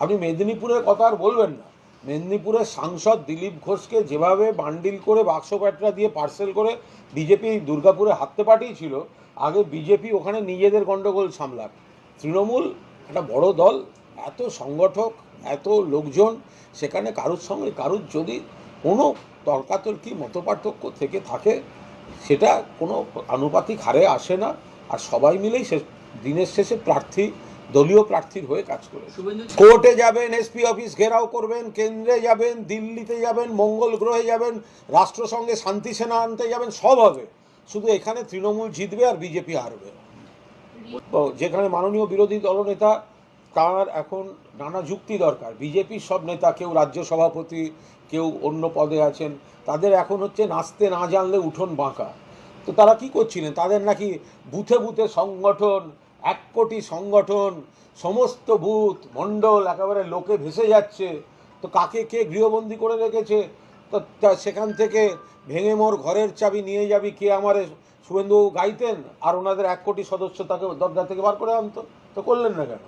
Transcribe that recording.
আপনি মেদিনীপুরের কথা আর বলবেন না। মেদিনীপুরের সাংসদ দিলীপ ঘোষকে যেভাবে বান্ডিল করে বাক্স প্যাটরা দিয়ে পার্সেল করে বিজেপি দুর্গাপুরে হাঁটতে পাঠিয়েছিল, আগে বিজেপি ওখানে নিজেদের গণ্ডগোল সামলাক তৃণমূল একটা বড় দল, এত সংগঠক, এত লোকজন, সেখানে কারুর সঙ্গে কারুর যদি কোনো তর্কাতর্কি, মতপার্থক্য থেকে থাকে, সেটা কোনো আনুপাতিক হারে আসে না। আর সবাই মিলেই সে দিনের শেষে প্রার্থী দলীয় প্রার্থীর হয়ে কাজ করে। কোর্টে যাবেন এসপি অফিস ঘেরাও করবেন কেন্দ্রে যাবেন দিল্লিতে যাবেন মঙ্গল গ্রহে যাবেন রাষ্ট্রসংঘে শান্তি সেনা আনতে যাবেন সব হবে। শুধু এখানে তৃণমূল জিতবে আর বিজেপি হারবে। যেখানে মাননীয় বিরোধী দলনেতা তার এখন নানা যুক্তি দরকার। বিজেপির সব নেতা কেউ রাজ্য সভাপতি কেউ অন্য পদে আছেন তাদের এখন হচ্ছে নাচতে না জানলে উঠোন বাঁকা। তো তারা কি করছিলেন? তাদের নাকি বুথে বুথে সংগঠন এক কোটি সংগঠন, সমস্ত ভূত মণ্ডল একেবারে লোকে ভেসে যাচ্ছে। তো কাকে কে গৃহবন্দী করে রেখেছে? তো সেখান থেকে ভেঙে মোর ঘরের চাবি নিয়ে যাবি কে আমার শুভেন্দুবাবু গাইতেন? আর ওনাদের এক কোটি সদস্য তাকে দরজা থেকে বার করে আনতো। তো করলেন না কেন?